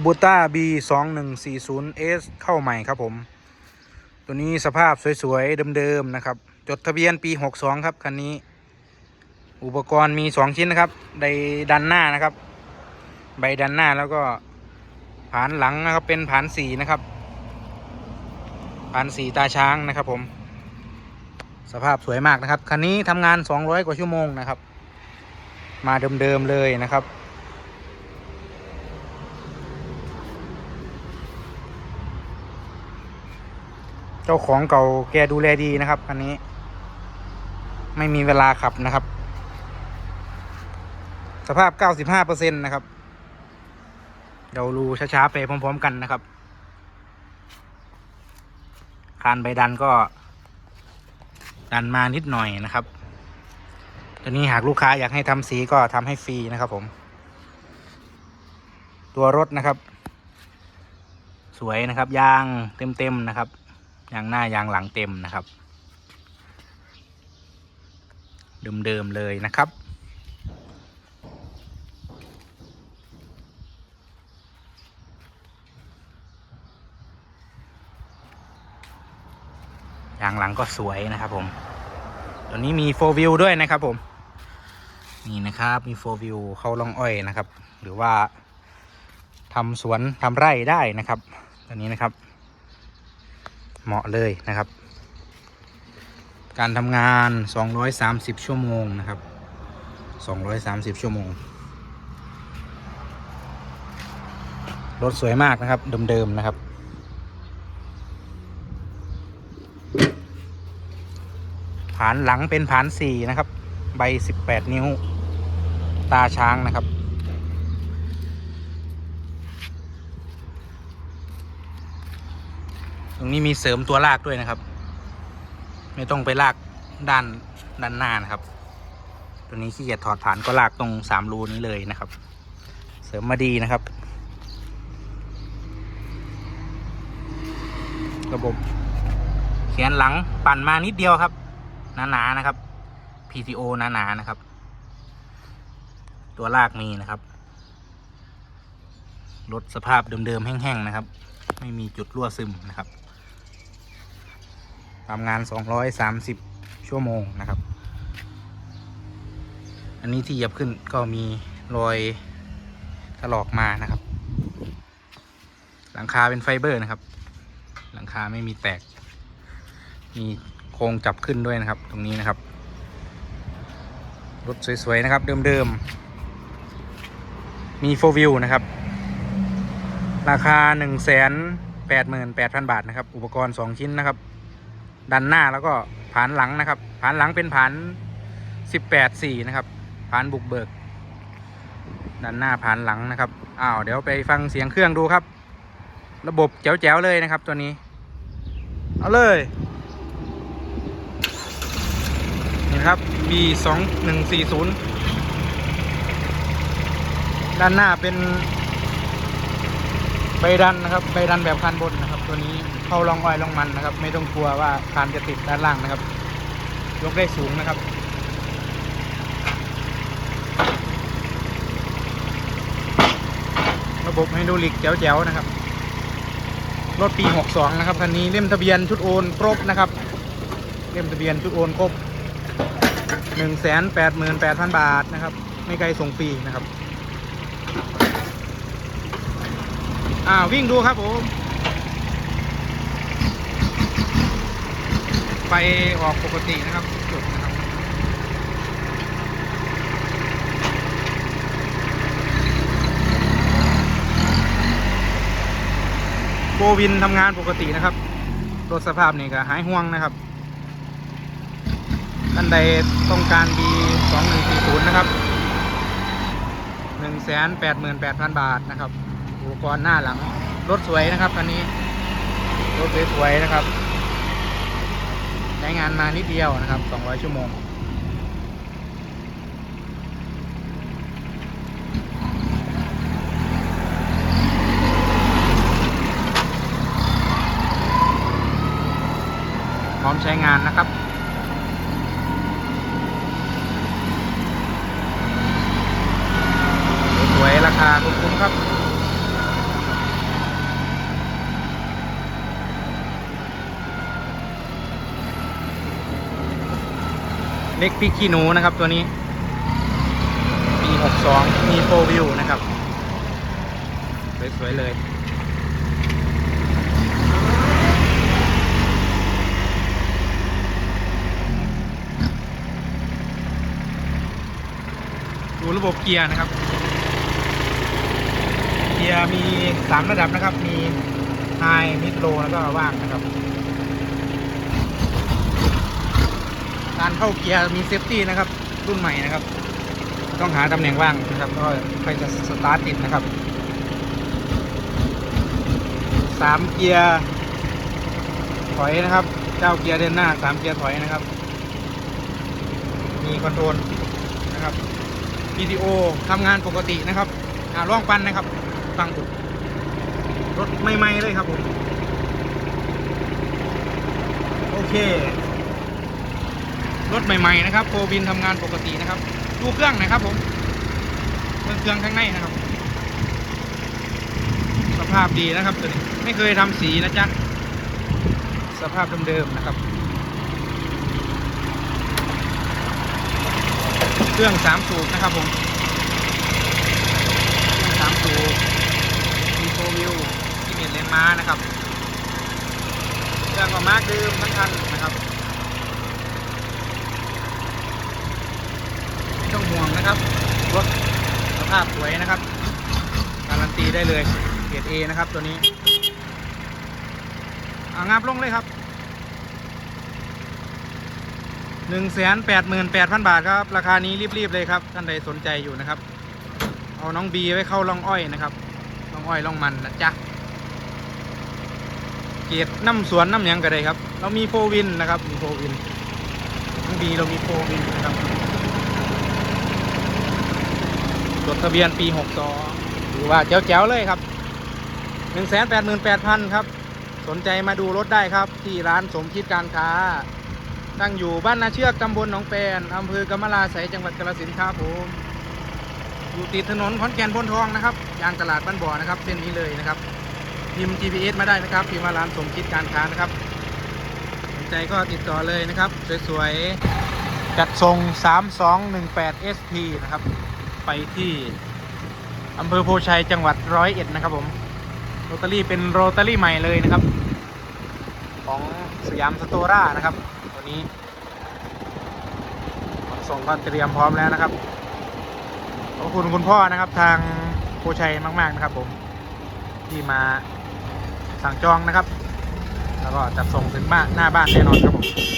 คูโบต้า B 2 1 4 0 S เข้าใหม่ครับผม ตัวนี้สภาพสวยๆ เดิมๆ นะครับ จดทะเบียนปี 62 ครับ คันนี้ อุปกรณ์มี 2 ชิ้นนะครับใดดันหน้านะครับ ใบดันหน้าแล้วก็ผานหลังนะครับ เป็นผานสีนะครับ ผานสีตาช้างนะครับผม สภาพสวยมากนะครับ คันนี้ทำงาน 200 กว่าชั่วโมงนะครับ มาเดิมๆ เลยนะครับ เจ้าของเก่าแกดูแลดีนะครับคันนี้ ไม่มีเวลาขับนะครับ สภาพ 95%นะครับ เดี๋ยวรูช้าๆไปพร้อม ๆ กันนะครับ คานใบดันก็ ดันมานิดหน่อยนะครับตัวนี้หากลูกค้าอยากให้ทำสีก็ทำให้ฟรีนะครับ ผม ตัวรถนะครับ สวยนะครับ ยางเต็มๆนะครับ ยางหน้ายางหลังเต็มนะครับ เดิมๆเลยนะครับยางหลังก็สวยนะครับผมตัวนี้มีโฟวิวด้วยนะครับผม นี่นะครับมีโฟวิวเข้าล่องอ้อยนะครับ หรือว่าทำสวนทำไร่ได้นะครับตัวนี้นะครับ เหมาะเลยนะครับ การทำงาน 230 ชั่วโมงนะครับ 230 ชั่วโมง รถสวยมากนะครับ เดิม ๆ นะครับ ผานหลังเป็นผานสี่นะครับ ใบ 18 นิ้ว ตาช้างนะครับ ตรงนี้มีเสริมตัวลากด้วยนะครับ ไม่ต้องไปลากด้านด้านหน้านะครับ ตัวนี้ขี้เกียจถอดฐานก็ลากตรงสามรูนี้เลยนะครับ เสริมมาดีนะครับ ระบบเขียนหลังปั่นมานิดเดียวครับหนาๆนะครับ PTO หนาๆนะครับ ตัวลากมีนะครับรถสภาพเดิมๆแห้งๆนะครับ ไม่มีจุดรั่วซึมนะครับ ทำงาน 230 ชั่วโมงนะครับ อันนี้ที่เหยียบขึ้นก็มีรอยถลอกมานะครับ หลังคาเป็นไฟเบอร์นะครับ หลังคาไม่มีแตก มีโครงจับขึ้นด้วยนะครับ ตรงนี้นะครับ รถสวย ๆ นะครับ เดิม ๆ มีโฟวิวนะครับ ราคา 1 8 8 0 0 0 บาทนะครับ อุปกรณ์ 2 ชิ้นนะครับ ดันหน้าแล้วก็ผานหลังนะครับผานหลังเป็นผาน18 4นะครับผานบุกเบิก ดันหน้าผานหลังนะครับอ้าวเดี๋ยวไปฟังเสียงเครื่องดูครับ ระบบแจ๋วๆเลยนะครับตัวนี้ เอาเลยนี่นะครับ B 2 1 4 0ด้านหน้าเป็น ใบดันนะครับใบดันแบบคันบนนะครับ ตัวนี้เข้าลองอ้อยลองมันนะครับ ไม่ต้องกลัวว่าคานจะติดด้านล่างนะครับ ยกได้สูงนะครับระบบไฮดรอลิกแจ๋วๆนะครับ รถปี 62 นะครับ คันนี้เล่มทะเบียนชุดโอนครบนะครับ เล่มทะเบียนชุดโอนครบ 188,000 บาทนะครับ ไม่ไกลส่งฟรีนะครับ อ่าวิ่งดูครับผมไฟออกปกตินะครับจุดนะครับโบวินทำงานปกตินะครับรถสภาพนี่ก็หายห่วงนะครับท่านใดต้องการ B 2 1 4 0 นะครับ 188,000 บาทนะครับ กรณ์หน้าหลัง รถสวยนะครับคันนี้ รถสวยๆนะครับใช้งานมานิดเดียวนะครับ 200 ชั่วโมง พร้อมใช้งานนะครับสวยราคาคุ้มๆครับ เล็กพริกขี้หนูนะครับตัวนี้ ปี 62 มีโฟวิวนะครับ สวยๆเลยดูระบบเกียร์นะครับ เกียร์มี 3 ระดับนะครับ มีไฮมิดโลแล้วก็ว่างนะครับ การ เข้าเกียร์มีเซฟตี้นะครับ รุ่นใหม่นะครับ ต้องหาตำแหน่งว่างนะครับก็ค่อยจะสตาร์ทติดนะครับสามเกียร์ถอยนะครับเจ้าเกียร์เดินหน้าสามเกียร์ถอยนะครับ มีคอนโทรลนะครับ PTO ทำงานปกตินะครับอ่าล่องปันนะครับฟังถูกรถใหม่ๆเลยครับผม โอเค รถใหม่ๆนะครับโฟวินทำงานปกตินะครับ ดูเครื่องนะครับผมเครื่องเครื่องข้างในนะครับ สภาพดีนะครับตัวนี้ไม่เคยทำสีนะจ๊ะสภาพเดิมๆนะครับ เครื่องสามสูบนะครับผมเครื่องสามสูบมีโฟวิวที่เมียนเลนม้านะครับเครื่องก็มาร์กเดิมทั้งคันนะครับ ไม่ต้องห่วง นะครับรถสภาพสวยนะครับ การันตีได้เลยเกรดเอนะครับตัวนี้อ่างับลงเลยครับหนึ่งแสนแปดหมื่นแปดพันบาทครับ ราคานี้รีบๆเลยครับ ท่านใดสนใจอยู่นะครับ เอาน้องบีไว้เข้าล่องอ้อยนะครับล่องอ้อยล่องมันนะจ๊ะเกรดน้ำสวนน้ำยังก็ได้ครับ เรามีโฟวินนะครับ มีโฟวินน้องบีเรามีโฟวินนะครับ จดทะเบียนปี 62ถือว่าแจ๋วๆเลยครับ 188,000 ครับ สนใจมาดูรถได้ครับ ที่ร้านสมคิดการค้า ตั้งอยู่บ้านนาเชือกตำบลหนองแปนอำเภอกำมะลาไสจังหวัดกาฬสินธุ์ครับผมอยู่ติดถนนขอนแก่นพนทองนะครับยางตลาดบ้านบ่อนะครับ เส้นนี้เลยนะครับพิมพ์ GPS มาได้นะครับพิมพ์มาร้านสมคิดการค้านะครับสนใจก็ติดต่อเลยนะครับ สวยๆจัดส่ง3218 SP นะครับ ไปที่อำเภอโพชัยจังหวัดร้อยเอ็ดนะครับผมโรตารี่เป็นโรตารี่ใหม่เลยนะครับ ของสยามสโตร่านะครับ ตัวนี้ขนส่งก็เตรียมพร้อมแล้วนะครับขอบคุณคุณพ่อนะครับทางโพชัยมากๆนะครับ ผมที่มาสั่งจองนะครับ แล้วก็จัดส่งถึงบ้านหน้าบ้านแน่นอนครับผม